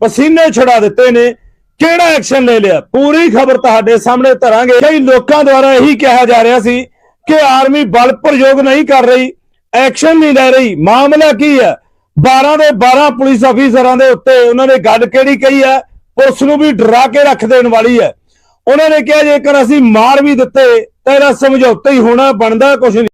ਪਸੀਨੇ ਛੁਡਾ ਦਿੱਤੇ ਨੇ। ਕਿਹੜਾ ਐਕਸ਼ਨ ਲੈ ਲਿਆ? ਪੂਰੀ ਖਬਰ ਤੁਹਾਡੇ ਸਾਹਮਣੇ ਧਰਾਂਗੇ। ਕਈ ਲੋਕਾਂ ਦੁਆਰਾ ਇਹੀ ਕਿਹਾ ਜਾ ਰਿਹਾ ਸੀ ਕਿ ਆਰਮੀ ਬਲ ਪ੍ਰਯੋਗ ਨਹੀਂ ਕਰ ਰਹੀ ਐਕਸ਼ਨ ਨਹੀਂ ਲੈ ਰਹੀ। ਮਾਮਲਾ ਕੀ ਹੈ? 12 ਦੇ 12 ਪੁਲਿਸ ਅਫੀਸਰਾਂ ਦੇ ਉੱਤੇ ਉਹਨਾਂ ਨੇ ਗੱਲ ਕਿਹੜੀ ਕਹੀ ਹੈ? ਪੁਲਿਸ ਨੂੰ ਵੀ ਡਰਾ ਕੇ ਰੱਖ ਦੇਣ ਵਾਲੀ ਹੈ। ਉਹਨਾਂ ਨੇ ਕਿਹਾ ਜੇਕਰ ਅਸੀਂ ਮਾਰ ਵੀ ਦਿੱਤੇ, ਤਾਂ ਇਹਦਾ ਸਮਝੌਤਾ ਹੀ ਹੋਣਾ ਬਣਦਾ ਕੁਝ ਨਹੀਂ।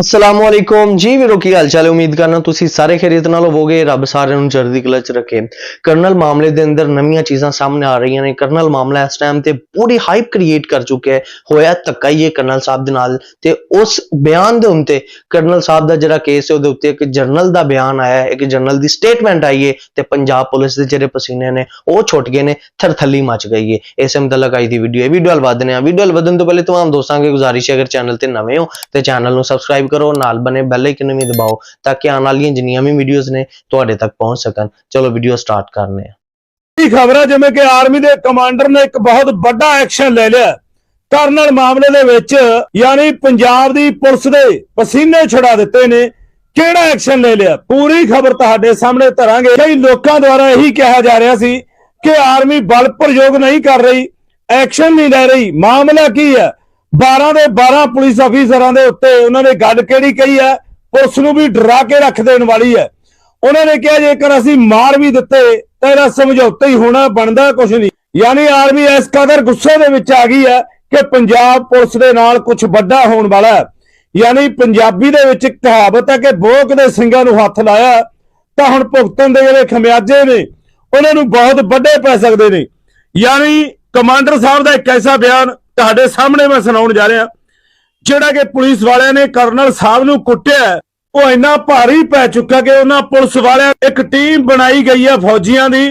ਅਸਲਾਮ ਵਾਲੇਕੁਮ ਜੀ ਵੀਰੋ, ਕੀ ਹਾਲ ਚਾਲ ਹੈ? ਉਮੀਦ ਕਰਨਾ ਤੁਸੀਂ ਸਾਰੇ ਖੈਰੀਅਤ ਨਾਲ ਹੋਵੋਗੇ। ਰੱਬ ਸਾਰਿਆਂ ਨੂੰ ਚੜ੍ਹਦੀ ਕਲਾ ਚ ਰੱਖੇ। ਕਰਨਲ ਮਾਮਲੇ ਦੇ ਅੰਦਰ ਨਵੀਆਂ ਚੀਜ਼ਾਂ ਸਾਹਮਣੇ ਆ ਰਹੀਆਂ ਨੇ। ਕਰਨਲ ਮਾਮਲਾ ਇਸ ਟਾਈਮ ਤੇ ਪੂਰੀ ਹਾਈਪ ਕ੍ਰੀਏਟ ਕਰ ਚੁੱਕਿਆ ਹੈ। ਹੋਇਆ ਧੱਕਾ ਹੀ ਹੈ ਕਰਨਲ ਸਾਹਿਬ ਦੇ ਨਾਲ। ਤੇ ਉਸ ਬਿਆਨ ਦੇ ਉੱਤੇ ਕਰਨਲ ਸਾਹਿਬ ਦਾ ਜਿਹੜਾ ਕੇਸ ਹੈ, ਉਹਦੇ ਉੱਤੇ ਇੱਕ ਜਰਨਲ ਦਾ ਬਿਆਨ ਆਇਆ ਹੈ। ਇੱਕ ਜਰਨਲ ਦੀ ਸਟੇਟਮੈਂਟ ਆਈ ਹੈ ਤੇ ਪੰਜਾਬ ਪੁਲਿਸ ਦੇ ਜਿਹੜੇ ਪਸੀਨੇ ਨੇ, ਉਹ ਛੁੱਟ ਗਏ ਨੇ, ਥਰਥੱਲੀ ਮਚ ਗਈ ਹੈ। ਇਸੇ ਮੁਤਲਕ ਆਈ ਦੀ ਵੀਡੀਓ ਹੈ। ਵੀਡੀਓ ਹਲ ਵਧਨੇ ਆ। ਵੀਡੀਓ ਹਲ ਵਧਣ ਤੋਂ ਪਹਿਲੇ ਤਮਾਮ ਦੋਸਤਾਂ ਕੇ ਗੁਜ਼ਾਰਿਸ਼ ਹੈ। ਅਗਰ ਚੈਨਲ ਤੇ ਨਵੇਂ ਹੋ, ਤੇ ਚੈਨਲ ਨੂੰ ਸਬਸਕ੍ਰਾਈਬ ਕਰੋ, ਨਾਲ ਬਨੇ ਬੈਲ ਆਈਕਨ ਵੀ ਦਬਾਓ ਤਾਂ ਕਿ ਆਉਣ ਵਾਲੀਆਂ ਜਿੰਨੀਆਂ ਵੀ ਵੀਡੀਓਜ਼ ਨੇ ਤੁਹਾਡੇ ਤੱਕ ਪਹੁੰਚ ਸਕਣ। ਚਲੋ ਵੀਡੀਓ ਸਟਾਰਟ ਕਰਨੇ ਆ। ਇਹ ਖਬਰ? ਹੈ ਜਿਵੇਂ ਕਿ ਆਰਮੀ ਦੇ ਕਮਾਂਡਰ ਨੇ ਇੱਕ ਬਹੁਤ ਵੱਡਾ ਐਕਸ਼ਨ ਲੈ ਲਿਆ। ਕਰਨਲ ਮਾਮਲੇ ਦੇ ਵਿੱਚ ਯਾਨੀ ਪੰਜਾਬ ਦੀ ਪੁਲਿਸ ਦੇ ਪਸੀਨੇ ਛੁਡਾ ਦਿੱਤੇ ਨੇ। ਕਿਹੜਾ ਐਕਸ਼ਨ ਲੈ ਲਿਆ? ਪੂਰੀ ਖਬਰ ਤੁਹਾਡੇ ਸਾਹਮਣੇ ਧਰਾਂਗੇ। ਕਈ ਲੋਕਾਂ ਦੁਆਰਾ ਇਹੀ ਕਿਹਾ ਜਾ ਰਿਹਾ ਸੀ ਕਿ ਆਰਮੀ ਬਲ ਪ੍ਰਯੋਗ ਨਹੀਂ ਕਰ ਰਹੀ। ਐਕਸ਼ਨ ਨਹੀਂ ਲੈ ਰਹੀ। ਮਾਮਲਾ ਕੀ ਹੈ? 12 ਦੇ 12 ਪੁਲਿਸ ਅਫੀਸਰਾਂ ਦੇ ਉੱਤੇ ਉਹਨਾਂ ਨੇ ਗੱਲ ਕਿਹੜੀ ਕਹੀ ਹੈ? ਪੁਲਿਸ ਨੂੰ ਵੀ ਡਰਾ ਕੇ ਰੱਖ ਦੇਣ ਵਾਲੀ ਹੈ। ਉਹਨਾਂ ਨੇ ਕਿਹਾ ਜੇਕਰ ਅਸੀਂ ਮਾਰ ਵੀ ਦਿੱਤੇ, ਤਾਂ ਇਹਦਾ ਸਮਝੌਤਾ ਹੀ ਹੋਣਾ, ਬਣਦਾ ਕੁਝ ਨਹੀਂ। ਯਾਨੀ ਆਰਮੀ ਇਸ ਕਦਰ ਗੁੱਸੇ ਦੇ ਵਿੱਚ ਆ ਗਈ ਹੈ ਕਿ ਪੰਜਾਬ ਪੁਲਿਸ ਦੇ ਨਾਲ ਕੁਝ ਵੱਡਾ ਹੋਣ ਵਾਲਾ ਹੈ। ਯਾਨੀ ਪੰਜਾਬੀ ਦੇ ਵਿੱਚ ਕਹਾਵਤ ਹੈ ਕਿ ਬੋਕ ਦੇ ਸਿੰਘਾਂ ਨੂੰ ਹੱਥ ਲਾਇਆ, ਤਾਂ ਹੁਣ ਭੁਗਤਣ ਦੇ ਜਿਹੜੇ ਖਮਿਆਜੇ ਨੇ, ਉਹਨਾਂ ਨੂੰ ਬਹੁਤ ਵੱਡੇ ਪੈ ਸਕਦੇ ਨੇ। ਯਾਨੀ ਕਮਾਂਡਰ ਸਾਹਿਬ ਦਾ ਇੱਕ ਐਸਾ ਬਿਆਨ ਤੁਹਾਡੇ ਸਾਹਮਣੇ ਮੈਂ ਸੁਣਾਉਣ ਜਾ ਰਿਹਾ। ਜਿਹੜਾ ਕਿ ਪੁਲਿਸ ਵਾਲਿਆਂ ਨੇ ਕਰਨਲ ਸਾਹਿਬ ਨੂੰ ਕੁੱਟਿਆ ਉਹ ਇੰਨਾ ਭਾਰੀ ਪੈ ਚੁੱਕਾ ਕਿ ਉਹਨਾਂ ਪੁਲਿਸ ਵਾਲਿਆਂ ਇੱਕ ਟੀਮ ਬਣਾਈ ਗਈ ਹੈ ਫੌਜੀਆਂ ਦੀ,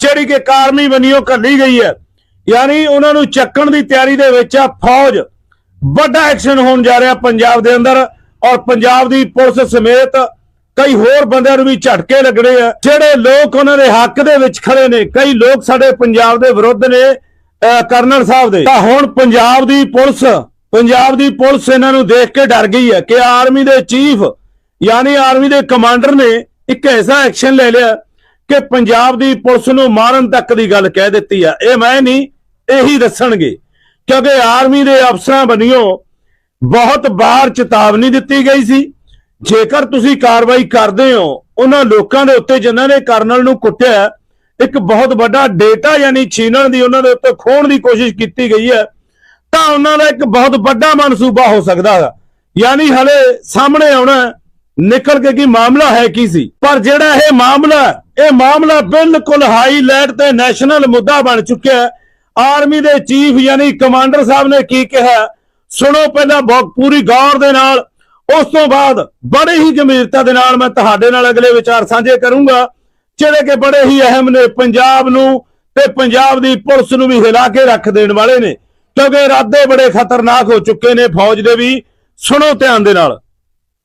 ਜਿਹੜੀ ਕਿ ਕਾਰਮੀ ਬਣੀਓ ਕੱਲੀ ਗਈ ਹੈ। ਯਾਨੀ ਉਹਨਾਂ ਨੂੰ ਚੱਕਣ ਦੀ ਤਿਆਰੀ ਦੇ ਵਿੱਚ ਆ ਫੌਜ। ਵੱਡਾ ਐਕਸ਼ਨ ਹੋਣ ਜਾ ਰਿਹਾ ਪੰਜਾਬ ਦੇ ਅੰਦਰ ਔਰ ਪੰਜਾਬ ਦੀ ਪੁਲਿਸ ਸਮੇਤ ਕਈ ਹੋਰ ਬੰਦਿਆਂ ਨੂੰ ਵੀ ਝਟਕੇ ਲੱਗਣੇ ਆ। ਜਿਹੜੇ ਲੋਕ ਉਹਨਾਂ ਦੇ ਹੱਕ ਦੇ ਵਿੱਚ ਖੜੇ ਨੇ, ਕਈ ਲੋਕ ਸਾਡੇ ਪੰਜਾਬ ਦੇ ਵਿਰੁੱਧ ਨੇ। ਕਰਨਲ ਸਾਹਿਬ ਦੇ। ਤਾਂ ਹੁਣ ਪੰਜਾਬ ਦੀ ਪੁਲਿਸ, ਪੰਜਾਬ ਦੀ ਪੁਲਿਸ ਇਹਨਾਂ ਨੂੰ ਦੇਖ ਕੇ ਡਰ ਗਈ ਹੈ ਕਿ ਆਰਮੀ ਦੇ ਚੀਫ ਯਾਨੀ ਆਰਮੀ ਦੇ ਕਮਾਂਡਰ ਨੇ ਇੱਕ ਐਸਾ ਐਕਸ਼ਨ ਲੈ ਲਿਆ ਕਿ ਪੰਜਾਬ ਦੀ ਪੁਲਿਸ ਨੂੰ ਮਾਰਨ ਤੱਕ ਦੀ ਗੱਲ ਕਹਿ ਦਿੱਤੀ ਆ। ਇਹ ਮੈਂ ਨਹੀਂ, ਇਹੀ ਦੱਸਣਗੇ। ਕਿਉਂਕਿ ਆਰਮੀ ਦੇ ਅਫਸਰਾਂ ਬਣਿਓ ਬਹੁਤ ਵਾਰ ਚੇਤਾਵਨੀ ਦਿੱਤੀ ਗਈ ਸੀ। ਜੇਕਰ ਤੁਸੀਂ ਕਾਰਵਾਈ ਕਰਦੇ ਹੋ, ਉਹਨਾਂ ਲੋਕਾਂ ਦੇ ਉੱਤੇ ਜਿਨ੍ਹਾਂ ਨੇ ਕਰਨਲ ਨੂੰ ਕੁੱਟਿਆ ਇੱਕ ਬਹੁਤ ਵੱਡਾ ਡੇਟਾ ਯਾਨੀ ਛੀਨਣ ਦੀ ਉਹਨਾਂ ਦੇ ਉੱਤੇ ਖੋਣ ਦੀ ਕੋਸ਼ਿਸ਼ ਕੀਤੀ ਗਈ ਹੈ, ਤਾਂ ਉਹਨਾਂ ਦਾ ਇੱਕ ਬਹੁਤ ਵੱਡਾ ਮਨਸੂਬਾ ਹੋ ਸਕਦਾ ਹੈ। ਯਾਨੀ ਹਲੇ ਸਾਹਮਣੇ ਆਉਣਾ ਨਿਕਲ ਕੇ ਕੀ ਮਾਮਲਾ ਹੈ ਕੀ ਸੀ? ਪਰ ਜਿਹੜਾ ਇਹ ਮਾਮਲਾ ਇਹ ਮਾਮਲਾ ਬਿਲਕੁਲ ਹਾਈਲਾਈਟ ਤੇ ਨੈਸ਼ਨਲ ਮੁੱਦਾ ਬਣ ਚੁੱਕਿਆ ਆਰਮੀ ਦੇ ਚੀਫ ਯਾਨੀ ਕਮਾਂਡਰ ਸਾਹਿਬ ਨੇ ਕੀ ਕਿਹਾ? ਸੁਣੋ ਪਹਿਲਾਂ ਬਹੁਤ ਪੂਰੀ ਗੌਰ ਦੇ ਨਾਲ। ਉਸ ਤੋਂ ਬਾਅਦ ਬੜੇ ਹੀ ਗੰਭੀਰਤਾ ਦੇ ਨਾਲ ਮੈਂ ਤੁਹਾਡੇ ਨਾਲ ਅਗਲੇ ਵਿਚਾਰ ਸਾਂਝੇ ਕਰੂੰਗਾ। ਜਿਹੜੇ ਕਿ ਬੜੇ ਹੀ ਅਹਿਮ ਨੇ ਪੰਜਾਬ ਨੂੰ ਤੇ ਪੰਜਾਬ ਦੀ ਪੁਲਿਸ ਨੂੰ ਵੀ ਹਿਲਾ ਕੇ ਰੱਖ ਦੇਣ ਵਾਲੇ ਨੇ ਕਿਉਂਕਿ ਇਰਾਦੇ ਬੜੇ ਖਤਰਨਾਕ ਹੋ ਚੁੱਕੇ ਨੇ ਫੌਜ ਦੇ ਵੀ ਸੁਣੋ ਧਿਆਨ ਦੇ ਨਾਲ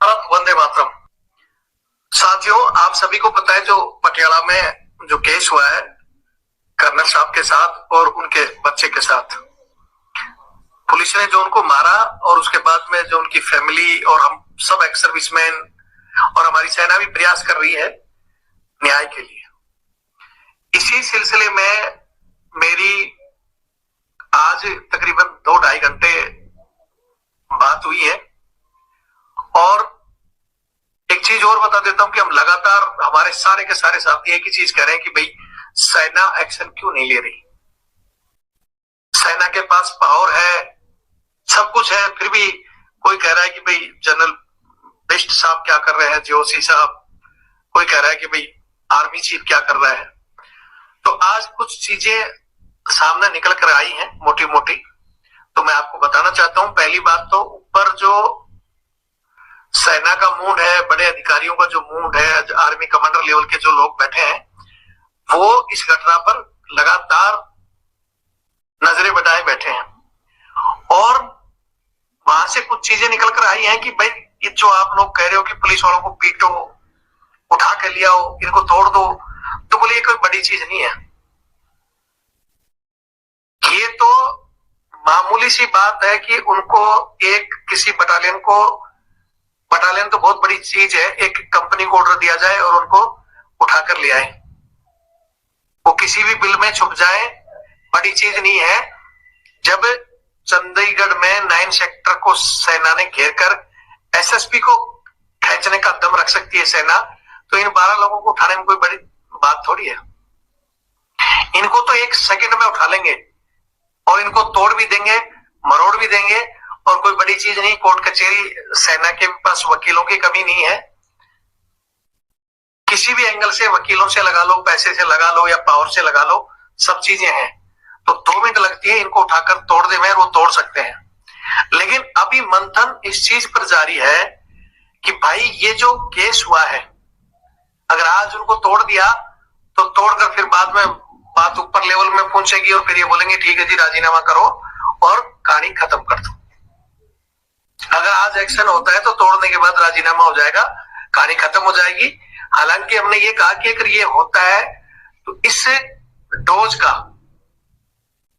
भारत वंदे मातरम साथियों आप सभी को पता है जो पटियाला में जो केस हुआ है कर्नल साहब के साथ और उनके बच्चे के साथ पुलिस ने जो उनको मारा और उसके बाद में जो उनकी फैमिली और हम सब एक्स सर्विसमैन और हमारी सेना भी प्रयास कर रही है न्याय के लिए। इसी सिलसिले में मेरी आज तकरीबन दो ढाई घंटे बात हुई है। और एक चीज़ और बता देता हूँ कि हम लगातार हमारे सारे के सारे साथी एक ही चीज़ कह रहे हैं कि भाई, सेना एक्शन क्यों नहीं ले रही? सेना के पास पावर है, सब कुछ है, फिर भी कोई कह रहा है कि भाई, जनरल बिस्ट साहब क्या कर रहे हैं जीओसी साहब? कोई कह रहा है कि भाई आर्मी चीफ क्या कर रहा है? तो आज कुछ चीज़ें सामने निकल कर आई हैं मोटी मोटी तो मैं आपको बताना चाहता हूँ, पहली बात तो ऊपर जो सेना का मूड है, बड़े अधिकारियों का जो मूड है आर्मी कमांडर लेवल के जो लोग बैठे हैं, वो इस घटना पर लगातार नज़रें बनाए बैठे हैं। और वहाँ से कुछ चीज़ें निकल कर आई हैं कि भाई, ये जो आप लोग कह रहे हो कि पुलिस वालों को पीटो उठा के लिया हो, इनको तोड़ दो तो बोले ये कोई बड़ी चीज़ नहीं है। ये तो मामूली सी बात है कि उनको एक किसी बटालियन को बटालियन तो बहुत बड़ी चीज़ है, एक कंपनी को ऑर्डर दिया जाए और उनको उठाकर ले आए। वो किसी भी बिल में छुप जाए, बड़ी चीज़ नहीं है। जब चंडीगढ़ में नाइन सेक्टर को सेना ने घेर कर एसएसपी को खेचने का दम रख सकती है सेना तो इन बारह लोगों को उठाने में कोई बड़ी बात थोड़ी है। इनको तो एक सेकंड में उठा लेंगे और इनको तोड़ भी देंगे, मरोड़ भी देंगे और कोई बड़ी चीज़ नहीं, कोर्ट कचेरी सेना के पास वकीलों की कमी नहीं है। किसी भी एंगल से वकीलों से लगा लो, पैसे से लगा लो या पावर से लगा लो, सब चीज़ें हैं। तो दो मिनट लगती है इनको उठाकर तोड़ दे वो तोड़ सकते हैं। लेकिन अभी मंथन इस चीज़ पर जारी है कि भाई ये जो केस हुआ है अगर आज उनको तोड़ दिया तो तोड़कर फिर बाद में बात ऊपर लेवल में पहुंचेगी और फिर ये बोलेंगे, ठीक है जी, राजीनामा करो और कहानी खत्म कर दो। अगर आज एक्शन होता है तो तोड़ने के बाद राजीनामा हो जाएगा, कहानी खत्म हो जाएगी। हालाँकि हमने ये कहा कि अगर ये होता है तो इस डोज का,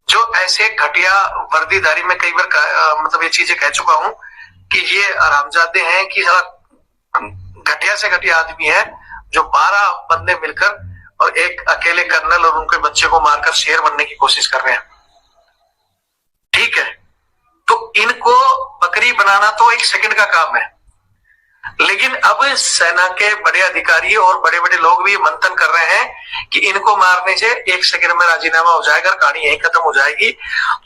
जो ऐसे घटिया वर्दीधारी, में कई बार मतलब ये चीज़ें कह चुका हूँ कि ये आरामजादे हैं, कि घटिया से घटिया आदमी है जो बारह बंदे मिलकर और एक अकेले कर्नल और उनके बच्चे को मारकर शेर बनने की कोशिश कर रहे हैं। ठीक है। तो इनको बकरी बनाना तो एक सेकंड का काम है। लेकिन अब सेना के बड़े अधिकारी और बड़े बड़े लोग भी मंथन कर रहे हैं कि इनको मारने से एक सेकंड में राजीनामा हो जाएगा और कहानी यही खत्म हो जाएगी।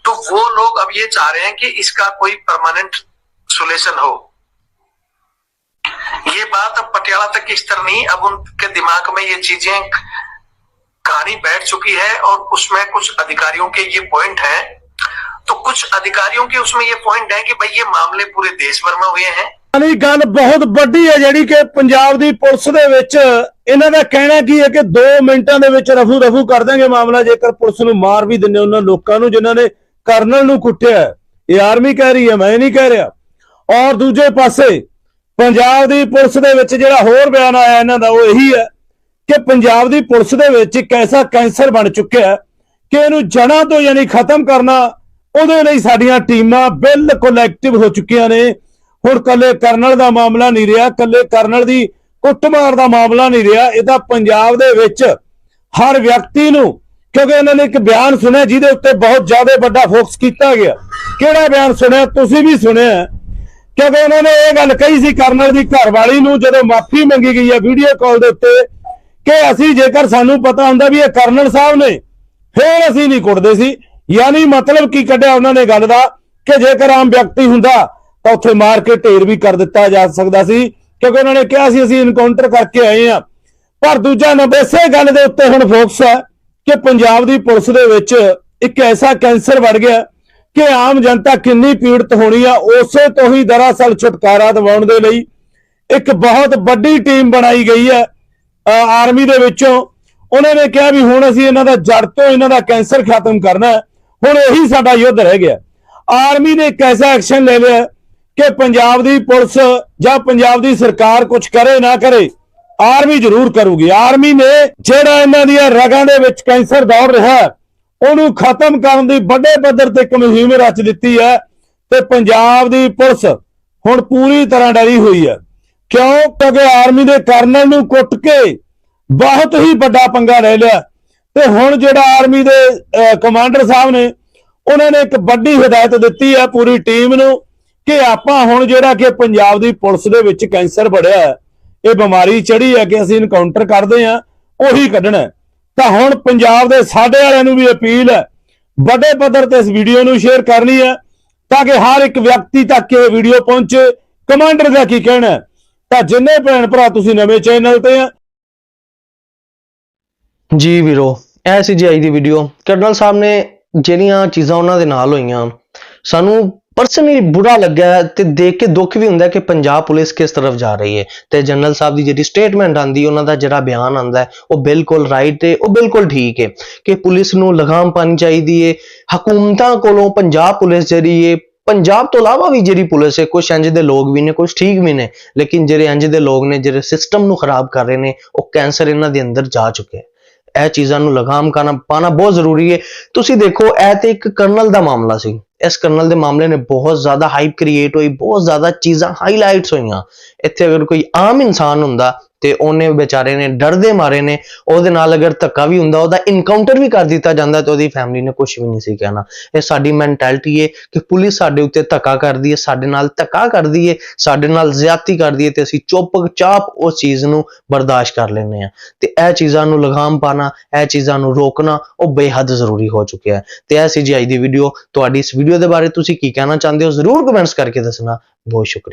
तो वो लोग अब ये चाह रहे हैं कि इसका कोई परमानेंट सोल्यूशन हो। ये बात अब पटियाला तक की स्तर नहीं अब उनके दिमाग में ये चीजें कहानी बैठ चुकी है और उसमें कुछ अधिकारियों के ये पॉइंट हैं तो कुछ अधिकारियों के उसमें ये पॉइंट है कि भाई ये मामले पूरे देश भर में हुए हैं ਯਾਨੀ ਗੱਲ ਬਹੁਤ ਵੱਡੀ ਹੈ ਜਿਹੜੀ ਕਿ ਪੰਜਾਬ ਦੀ ਪੁਲਿਸ ਦੇ ਵਿੱਚ ਇਹਨਾਂ ਦਾ ਕਹਿਣਾ ਕੀ ਹੈ ਕਿ 2 ਮਿੰਟਾਂ ਦੇ ਵਿੱਚ ਰਫੂ ਰਫੂ ਕਰ ਦਾਂਗੇ ਮਾਮਲਾ ਜੇਕਰ ਪੁਲਿਸ ਨੂੰ ਮਾਰ ਵੀ ਦਿੰਨੇ ਉਹਨਾਂ ਲੋਕਾਂ ਨੂੰ ਜਿਨ੍ਹਾਂ ਨੇ ਕਰਨਲ ਨੂੰ ਕੁੱਟਿਆ ਹੈ। ਇਹ ਆਰਮੀ ਕਹਿ ਰਹੀ ਹੈ ਮੈਂ ਨਹੀਂ ਕਹਿ ਰਿਹਾ ਔਰ ਦੂਜੇ ਪਾਸੇ ਪੰਜਾਬ ਦੀ ਪੁਲਿਸ ਦੇ ਵਿੱਚ ਜਿਹੜਾ ਹੋਰ ਬਿਆਨ ਆਇਆ ਇਹਨਾਂ ਦਾ, ਉਹ ਇਹੀ ਹੈ ਕਿ ਪੰਜਾਬ ਦੀ ਪੁਲਿਸ ਦੇ ਵਿੱਚ ਇੱਕ ਐਸਾ ਕੈਂਸਰ ਬਣ ਚੁੱਕਿਆ ਹੈ ਕਿ ਇਹਨੂੰ ਜੜ੍ਹਾਂ ਤੋਂ ਯਾਨੀ ਖਤਮ ਕਰਨਾ ਉਹਦੇ ਲਈ ਸਾਡੀਆਂ ਟੀਮਾਂ ਬਿਲਕੁਲ ਐਕਟਿਵ ਹੋ ਚੁੱਕੀਆਂ ਨੇ। ਹੁਣ ਕੱਲੇ ਕਰਨਲ ਦਾ ਮਾਮਲਾ ਨਹੀਂ ਰਿਹਾ ਕੱਲੇ ਕਰਨਲ ਦੀ ਕੁੱਟਮਾਰ ਦਾ ਮਾਮਲਾ ਨਹੀਂ ਰਿਹਾ। ਇਹ ਤਾਂ ਪੰਜਾਬ ਦੇ ਵਿੱਚ ਹਰ ਵਿਅਕਤੀ ਨੂੰ, ਕਿਉਂਕਿ ਇਹਨਾਂ ਨੇ ਇੱਕ ਬਿਆਨ ਸੁਣਿਆ ਜਿਹਦੇ ਉੱਤੇ ਬਹੁਤ ਜ਼ਿਆਦਾ ਵੱਡਾ ਫੋਕਸ ਕੀਤਾ ਗਿਆ। ਕਿਹੜਾ ਬਿਆਨ ਸੁਣਿਆ? ਤੁਸੀਂ ਵੀ ਸੁਣਿਆ ਕਿਉਂਕਿ ਉਹਨਾਂ ਨੇ ਇਹ ਗੱਲ ਕਹੀ ਸੀ ਕਰਨਲ ਦੀ ਘਰਵਾਲੀ ਨੂੰ ਜਦੋਂ ਮਾਫੀ ਮੰਗੀ ਗਈ ਹੈ ਵੀਡੀਓ ਕਾਲ ਦੇ ਉੱਤੇ ਕਿ ਅਸੀਂ ਜੇਕਰ ਸਾਨੂੰ ਪਤਾ ਹੁੰਦਾ ਵੀ ਇਹ ਕਰਨਲ ਸਾਹਿਬ ਨੇ, ਫੇਰ ਅਸੀਂ ਨਹੀਂ ਕੁੱਟਦੇ ਸੀ। ਯਾਨੀ ਮਤਲਬ ਕੀ ਕੱਢਿਆ ਉਹਨਾਂ ਨੇ ਗੱਲ ਦਾ ਕਿ ਜੇਕਰ ਆਮ ਵਿਅਕਤੀ ਹੁੰਦਾ ਤਾਂ ਉੱਥੇ ਮਾਰ ਕੇ ਢੇਰ ਵੀ ਕਰ ਦਿੱਤਾ ਜਾ ਸਕਦਾ ਸੀ, ਕਿਉਂਕਿ ਉਹਨਾਂ ਨੇ ਕਿਹਾ ਸੀ ਅਸੀਂ ਇਨਕਾਊਂਟਰ ਕਰਕੇ ਆਏ ਆ ਪਰ ਦੂਜਾ ਨੰਬਰ, ਇਸੇ ਗੱਲ ਦੇ ਉੱਤੇ ਹੁਣ ਫੋਕਸ ਹੈ ਕਿ ਪੰਜਾਬ ਦੀ ਪੁਲਿਸ ਦੇ ਵਿੱਚ ਇੱਕ ਐਸਾ ਕੈਂਸਰ ਵੜ ਗਿਆ ਕਿ ਆਮ ਜਨਤਾ ਕਿੰਨੀ ਪੀੜਤ ਹੋਣੀ ਆ, ਉਸੇ ਤੋਂ ਹੀ ਦਰਅਸਲ ਛੁਟਕਾਰਾ ਦਿਵਾਉਣ ਦੇ ਲਈ ਇੱਕ ਬਹੁਤ ਵੱਡੀ ਟੀਮ ਬਣਾਈ ਗਈ ਹੈ ਆਰਮੀ ਦੇ ਵਿੱਚੋਂ। ਉਹਨਾਂ ਨੇ ਕਿਹਾ ਵੀ ਹੁਣ ਅਸੀਂ ਇਹਨਾਂ ਦਾ ਜੜ ਤੋਂ ਇਹਨਾਂ ਦਾ ਕੈਂਸਰ ਖਤਮ ਕਰਨਾ ਹੈ। ਹੁਣ ਇਹੀ ਸਾਡਾ ਯੁੱਧ ਰਹਿ ਗਿਆ। ਆਰਮੀ ਨੇ ਇੱਕ ਐਸਾ ਐਕਸ਼ਨ ਲੈ ਲਿਆ ਕਿ ਪੰਜਾਬ ਦੀ ਪੁਲਿਸ ਜਾਂ ਪੰਜਾਬ ਦੀ ਸਰਕਾਰ ਕੁਝ ਕਰੇ ਨਾ ਕਰੇ, ਆਰਮੀ ਜ਼ਰੂਰ ਕਰੂਗੀ। ਆਰਮੀ ਨੇ ਜਿਹੜਾ ਇਹਨਾਂ ਦੀਆਂ ਰਗਾਂ ਦੇ ਵਿੱਚ ਕੈਂਸਰ ਦੌੜ ਰਿਹਾ ਉਹਨੂੰ ਖਤਮ ਕਰਨ ਦੀ ਵੱਡੇ ਪੱਧਰ ਤੇ ਇੱਕ ਮੁਹਿੰਮ ਰਚ ਦਿੱਤੀ ਹੈ ਤੇ ਪੰਜਾਬ ਦੀ ਪੁਲਿਸ ਹੁਣ ਪੂਰੀ ਤਰ੍ਹਾਂ ਡਰੀ ਹੋਈ ਹੈ। ਕਿਉਂ? ਕਿਉਂਕਿ ਆਰਮੀ ਦੇ ਕਰਨਲ ਨੂੰ ਕੁੱਟ ਕੇ ਬਹੁਤ ਹੀ ਵੱਡਾ ਪੰਗਾ ਲੈ ਲਿਆ। ਤੇ ਹੁਣ ਜਿਹੜਾ ਆਰਮੀ ਦੇ ਕਮਾਂਡਰ ਸਾਹਿਬ ਨੇ ਉਹਨਾਂ ਨੇ ਇੱਕ ਵੱਡੀ ਹਦਾਇਤ ਦਿੱਤੀ ਹੈ ਪੂਰੀ ਟੀਮ ਨੂੰ ਕਿ ਆਪਾਂ ਹੁਣ ਜਿਹੜਾ ਕਿ ਪੰਜਾਬ ਦੀ ਪੁਲਿਸ ਦੇ ਵਿੱਚ ਕੈਂਸਰ ਬੜਿਆ ਹੈ, ਇਹ ਬਿਮਾਰੀ ਚੜੀ ਹੈ ਕਿ ਅਸੀਂ ਇਨਕਾਊਂਟਰ ਕਰਦੇ ਆ ਉਹੀ ਕੱਢਣਾ ਤਾਂ ਹੁਣ ਪੰਜਾਬ ਦੇ ਸਾਡੇ ਵਾਲਿਆਂ ਨੂੰ ਵੀ ਅਪੀਲ ਹੈ, ਵੱਡੇ ਪੱਧਰ ਤੇ ਇਸ ਵੀਡੀਓ ਨੂੰ ਸ਼ੇਅਰ ਕਰਨੀ ਹੈ, ਤਾਂ ਕਿ ਹਰ ਇੱਕ ਵਿਅਕਤੀ ਤੱਕ ਇਹ ਵੀਡੀਓ ਪਹੁੰਚੇ। ਕਮਾਂਡਰ ਦਾ ਕੀ ਕਹਿਣਾ ਤਾਂ ਜਿੰਨੇ ਭੈਣ ਭਰਾ ਤੁਸੀਂ ਨਵੇਂ ਚੈਨਲ ਤੇ ਆ। ਜੀ ਵੀਰੋ, ਇਹ ਸੀ ਜੀ ਅੱਜ ਦੀ ਵੀਡੀਓ ਕਰਨਲ ਸਾਹਿਬ ਨੇ ਜਿਹੜੀਆਂ ਚੀਜ਼ਾਂ ਉਹਨਾਂ ਦੇ ਨਾਲ ਹੋਈਆਂ। ਸਾਨੂੰ ਪਰਸਨਲੀ ਬੁਰਾ ਲੱਗਿਆ ਤੇ ਦੇਖ ਕੇ ਦੁੱਖ ਵੀ ਹੁੰਦਾ ਕਿ ਪੰਜਾਬ ਪੁਲਿਸ ਕਿਸ ਤਰਫ ਜਾ ਰਹੀ ਹੈ। ਤੇ ਜਨਰਲ ਸਾਹਿਬ ਦੀ ਜਿਹੜੀ ਸਟੇਟਮੈਂਟ ਆਂਦੀ ਉਹਨਾਂ ਦਾ ਜਿਹੜਾ ਬਿਆਨ ਆਂਦਾ ਉਹ ਬਿਲਕੁਲ ਰਾਈਟ ਤੇ ਉਹ ਬਿਲਕੁਲ ਠੀਕ ਹੈ ਕਿ ਪੁਲਿਸ ਨੂੰ ਲਗਾਮ ਪਾਣੀ ਚਾਹੀਦੀ ਹੈ। ਹਕੂਮਤਾਂ ਕੋਲੋਂ ਪੰਜਾਬ ਪੁਲਿਸ ਜਿਹੜੀ ਹੈ, ਪੰਜਾਬ ਤੋਂ ਇਲਾਵਾ ਵੀ ਜਿਹੜੀ ਪੁਲਿਸ ਹੈ ਕੁਝ ਇੰਜ ਦੇ ਲੋਕ ਵੀ ਨੇ ਕੁਝ ਠੀਕ ਵੀ ਨੇ, ਲੇਕਿਨ ਜਿਹੜੇ ਇੰਜ ਦੇ ਲੋਕ ਨੇ, ਜਿਹੜੇ ਸਿਸਟਮ ਨੂੰ ਖਰਾਬ ਕਰ ਰਹੇ ਨੇ, ਉਹ ਕੈਂਸਰ ਇਹਨਾਂ ਦੇ ਅੰਦਰ ਜਾ ਚੁੱਕੇ ਹੈ। ਇਹ ਚੀਜ਼ਾਂ ਨੂੰ ਲਗਾਮ ਕਰਨਾ ਪਾਣਾ ਬਹੁਤ ਜ਼ਰੂਰੀ ਹੈ। ਤੁਸੀਂ ਦੇਖੋ, ਇਹ ਤੇ ਇੱਕ ਕਰਨਲ ਦਾ ਮਾਮਲਾ ਸੀ। ਇਸ ਕਰਨਲ ਦੇ ਮਾਮਲੇ ਨੇ ਬਹੁਤ ਜ਼ਿਆਦਾ ਹਾਈਪ ਕ੍ਰੀਏਟ ਹੋਈ, ਬਹੁਤ ਜ਼ਿਆਦਾ ਚੀਜ਼ਾਂ ਹਾਈਲਾਈਟਸ ਹੋਈਆਂ। ਇੱਥੇ ਅਗਰ ਕੋਈ ਆਮ ਇਨਸਾਨ ਹੁੰਦਾ ਤੇ ਉਹਨੇ ਵਿਚਾਰੇ ਨੇ ਡਰਦੇ ਮਾਰੇ ਨੇ, ਉਹਦੇ ਨਾਲ ਅਗਰ ਧੱਕਾ ਵੀ ਹੁੰਦਾ, ਉਹਦਾ ਇਨਕਾਊਂਟਰ ਵੀ ਕਰ ਦਿੱਤਾ ਜਾਂਦਾ ਤੇ ਉਹਦੀ ਫੈਮਿਲੀ ਨੇ ਕੁਝ ਵੀ ਨਹੀਂ ਸੀ ਕਹਿਣਾ। ਇਹ ਸਾਡੀ ਮੈਂਟੈਲਿਟੀ ਹੈ ਕਿ ਪੁਲਿਸ ਸਾਡੇ ਉੱਤੇ ਧੱਕਾ ਕਰਦੀ ਹੈ ਸਾਡੇ ਨਾਲ ਧੱਕਾ ਕਰਦੀ ਹੈ ਸਾਡੇ ਨਾਲ ਜ਼ਿਆਦਤੀ ਕਰਦੀ ਹੈ ਤੇ ਅਸੀਂ ਚੁੱਪ ਚਾਪ ਉਸ ਚੀਜ਼ ਨੂੰ ਬਰਦਾਸ਼ਤ ਕਰ ਲੈਂਦੇ ਆ ਤੇ ਇਹ ਚੀਜ਼ਾਂ ਨੂੰ ਲਗਾਮ ਪਾਣਾ, ਇਹ ਚੀਜ਼ਾਂ ਨੂੰ ਰੋਕਣਾ ਉਹ ਬੇਹੱਦ ਜ਼ਰੂਰੀ ਹੋ ਚੁੱਕਿਆ ਹੈ। ਤੇ ਇਹ ਸੀ ਜੀ ਅੱਜ ਦੀ ਵੀਡੀਓ ਤੁਹਾਡੀ ਇਸ ਵੀਡੀਓ ਦੇ ਬਾਰੇ ਤੁਸੀਂ ਕੀ ਕਹਿਣਾ ਚਾਹੁੰਦੇ ਹੋ ਜ਼ਰੂਰ ਕਮੈਂਟਸ ਕਰਕੇ ਦੱਸਣਾ। ਬਹੁਤ ਸ਼ੁਕਰੀਆ।